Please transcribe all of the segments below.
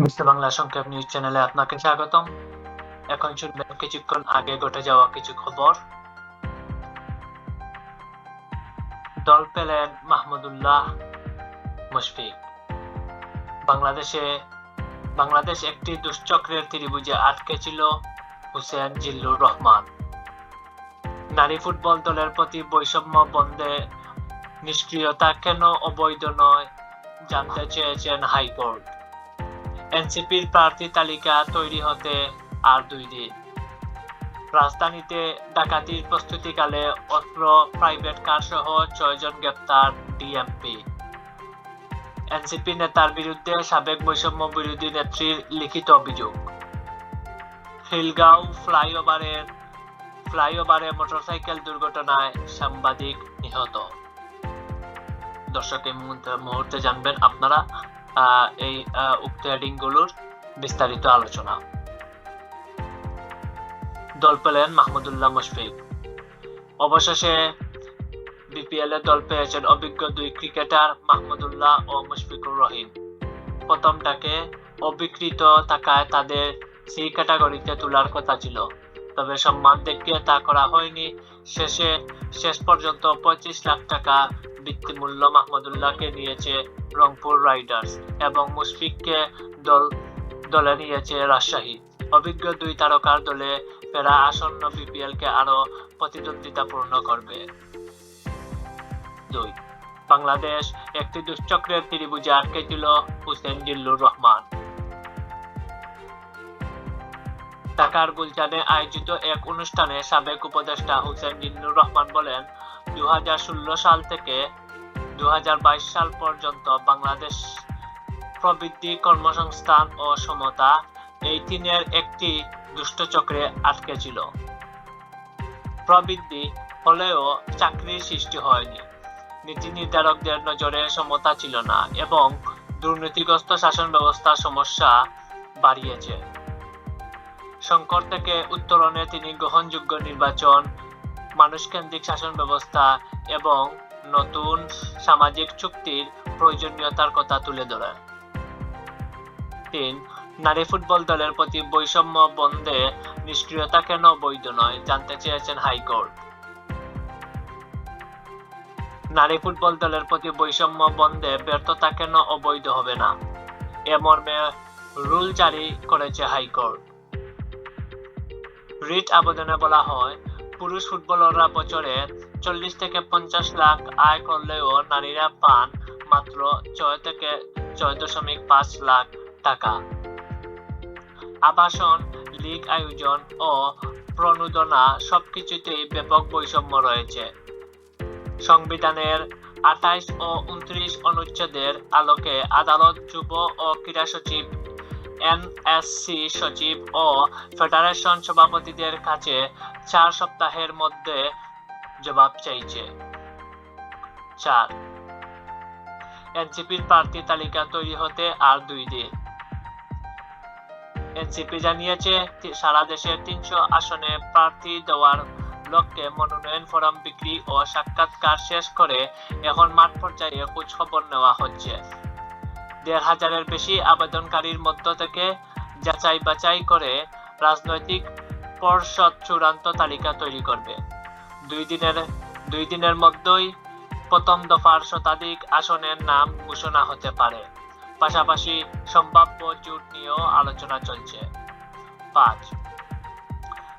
বাংলা সংক্ষেপ নিউজ চ্যানেলে আপনাকে স্বাগতম। এখন শুনবেন কিছুক্ষণ আগে ঘটে যাওয়া কিছু খবর। দল পেলেন মাহমুদুল্লাহ মুশফিক। বাংলাদেশে, বাংলাদেশ একটি দুশ্চক্রের ত্রিভুজে আটকে ছিল হুসেন জিল্লুর রহমান। নারী ফুটবল দলের প্রতি বৈষম্য বন্ধে নিষ্ক্রিয়তা কেন অবৈধ নয় জানতে চেয়েছেন হাইকোর্ট। এনসিপির প্রার্থী তালিকা তৈরি হতে আর দুই দিন। রাজধানীতে ডাকাতির প্রস্তুতিকালে অস্ত্র প্রাইভেট কার সহ ছয়জন গ্রেপ্তার ডিএমপি। এনসিপি নেতার বিরুদ্ধে সাবেক বৈষম্য বিরোধী নেত্রীর লিখিত অভিযোগ। খিলগাঁও ফ্লাইওভারের ফ্লাইওভারে মোটরসাইকেল দুর্ঘটনায় সাংবাদিক নিহত। দর্শক, এই মুহূর্তে- জানবেন আপনারা এই উক্ত হেডিংগুলোর বিস্তারিত আলোচনা। দল পেলেন মাহমুদুল্লাহ মুশফিক। অবশেষে বিপিএল এ দল পেয়েছেন অভিজ্ঞ দুই ক্রিকেটার মাহমুদুল্লাহ ও মুশফিকুর রহিম। প্রথমটাকে অবিকৃত টাকায় তাদের সি ক্যাটাগরিতে তোলার কথা ছিল, তবে সম্মান দেখিয়ে তা করা হয়নি। শেষে, শেষ পর্যন্ত পঁচিশ লাখ টাকা বৃত্তিমূল্য মাহমুদুল্লাহকে নিয়েছে রংপুর রাইডার্স এবং মুশফিককে দল, দলে নিয়েছে রাজশাহী। অভিজ্ঞ দুই তারকার দলে ফেরা আসন্ন বিপিএল কে আরও প্রতিদ্বন্দ্বিতাপূর্ণ করবে। দুই, বাংলাদেশ একটি দুশ্চক্রের ত্রিভুজে আটকে ছিল হুসেন জিল্লুর রহমান। ঢাকার গুলজানে আয়োজিত এক অনুষ্ঠানে সাবেক উপদেষ্টা হুসেন জিল্লুর রহমান বলেন দু হাজার ষোলো সাল থেকে সাল পর্যন্ত বাংলাদেশ প্রবৃদ্ধি কর্মসংস্থান ও সমতা এই তিনের একটি আটকে ছিল। প্রবৃদ্ধি হলেও চাকরির সৃষ্টি হয়নি। নীতি নির্ধারকদের নজরে সমতা ছিল না এবং দুর্নীতিগ্রস্ত শাসন ব্যবস্থার সমস্যা বাড়িয়েছে। সংকট থেকে উত্তরণে তিনি গ্রহণযোগ্য নির্বাচন, মানুষকেন্দ্রিক শাসন ব্যবস্থা এবং নতুন সামাজিক চুক্তির প্রয়োজনীয়তার কথা তুলে ধরেন তিন, নারী ফুটবল দলের প্রতি বৈষম্য বন্ধে নিষ্ক্রিয়তা কেন বৈধ নয় জানতে চেয়েছেন হাইকোর্ট। নারী ফুটবল দলের প্রতি বৈষম্য বন্ধে ব্যর্থতা কেন অবৈধ হবে না? এ মর্মে রুল জারি করেছে হাইকোর্ট। রিট আবেদনে বলা হয় পুরুষ ফুটবলাররা বছরে চল্লিশ থেকে পঞ্চাশ লাখ আয় করলেও নারীরা পান মাত্র ছয় থেকে ছয় দশমিক পাঁচ লাখ টাকা। আবাসন, লীগ আয়োজন ও প্রণোদনা সবকিছুতেই ব্যাপক বৈষম্য রয়েছে। সংবিধানের আঠাইশ ও উনত্রিশ অনুচ্ছেদের আলোকে আদালত যুব ও ক্রীড়া সচিব এনএসসি সচিব ও ফেডারেশন সভাপতিদের কাছে চার সপ্তাহের মধ্যে জবাব চাইছে। চার। এনসিপির প্রার্থী তালিকা তৈরি হতে আর দুই দিন। এনসিপি জানিয়েছে সারা দেশের তিনশো আসনে প্রার্থী দেওয়ার লক্ষ্যে মনোনয়ন ফরম বিক্রি ও সাক্ষাৎকার শেষ করে এখন মাঠ পর্যায়ে খোঁজ খবর নেওয়া হচ্ছে। দেড় হাজারের বেশি আবেদনকারীর মধ্য থেকে যাচাই বাছাই করে রাজনৈতিক পর্ষদ চূড়ান্ত তালিকা তৈরি করবে। দুই দিনের দুই দিনের মধ্যেই প্রথম দফার শতাধিক আসনের নাম ঘোষণা হতে পারে। পাশাপাশি সম্ভাব্য জোট নিয়েও আলোচনা চলছে। পাঁচ,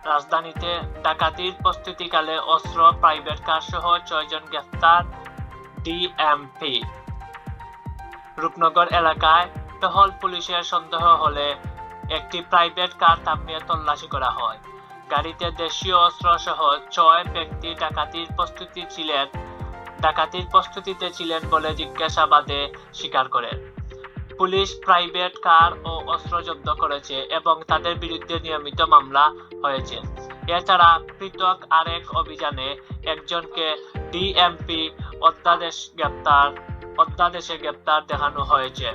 রাজধানীতে ডাকাতির প্রস্তুতিকালে অস্ত্র, প্রাইভেট কার সহ ছয়জন গ্রেফতার ডিএমপি। রূপনগর এলাকায় টহল পুলিশের সন্দেহ হলে একটি প্রাইভেট কার থামিয়ে তল্লাশি করা হয়। গাড়িতে দেশীয় অস্ত্র সহ ছয় ব্যক্তি ডাকাতির প্রস্তুতি ছিলেন, ডাকাতির প্রস্তুতিতে ছিলেন বলে জিজ্ঞাসাবাদে স্বীকার করেন। পুলিশ প্রাইভেট কার ও অস্ত্র জব্দ করেছে এবং তাদের বিরুদ্ধে নিয়মিত মামলা হয়েছে। এছাড়া পৃথক আরেক অভিযানে একজনকে ডিএমপি অধ্যাদেশ গ্রেপ্তার অধ্যাদেশে গ্রেপ্তার দেখানো হয়েছে।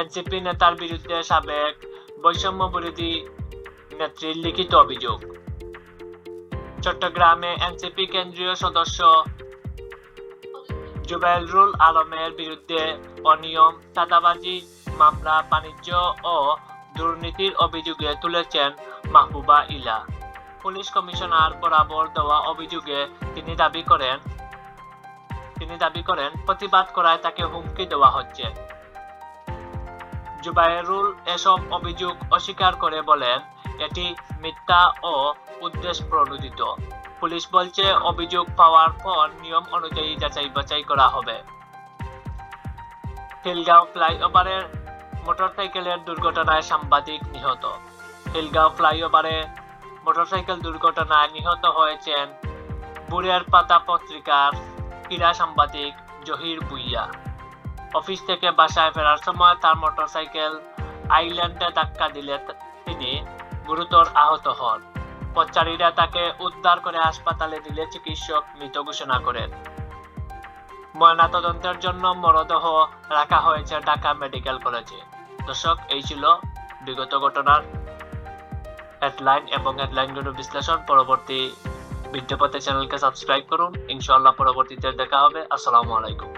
এনসিপি নেতার বিরুদ্ধে সাবেক বৈষম্য বিরোধী নেত্রীর লিখিত অভিযোগ। চট্টগ্রামে এনসিপি কেন্দ্রীয় সদস্য জুবেলরুল আলমের বিরুদ্ধে অনিয়ম, চাঁদাবাজি, মামলা, বাণিজ্য ও দুর্নীতির অভিযোগে তুলেছেন মাহবুবা ইলা। পুলিশ কমিশনার বরাবর দেওয়া অভিযোগে তিনি দাবি করেন তিনি দাবি করেন, প্রতিবাদ করায় তাকে হুমকি দেওয়া হচ্ছে। জুবাইরুল এসব অভিযোগ অস্বীকার করে বলেন, এটি মিথ্যা ও উদ্দেশ্য প্রণোদিত পুলিশ বলছে, অভিযোগ পাওয়ার পর নিয়ম অনুযায়ী যাচাই বাছাই করা হবে। হিলগাঁও ফ্লাইওভারের মোটরসাইকেলের দুর্ঘটনায় সাংবাদিক নিহত। হিলগাঁও ফ্লাইওভারে মোটরসাইকেল দুর্ঘটনায় নিহত হয়েছেন বুড়ের পাতা পত্রিকার ক্রীড়া সাংবাদিক জহির বুইয়া অফিস থেকে বাসায় ফেরার সময় তার মোটরসাইকেল আইল্যান্ডে ধাক্কা দিলে তিনি গুরুতর আহত হন। পথচারীরা তাকে উদ্ধার করে হাসপাতালে দিলে চিকিৎসক মৃত ঘোষণা করেন। ময়নাতদন্তের জন্য মরদেহ রাখা হয়েছে ঢাকা মেডিকেল কলেজে। দর্শক, এই ছিল বিগত ঘটনার হেডলাইন এবং হেডলাইনগুলো বিশ্লেষণ। পরবর্তী ভিডিও চ্যানেলকে সাবস্ক্রাইব করুন। ইনশাআল্লাহ পরবর্তীতে দেখা হবে। আসসালামু আলাইকুম।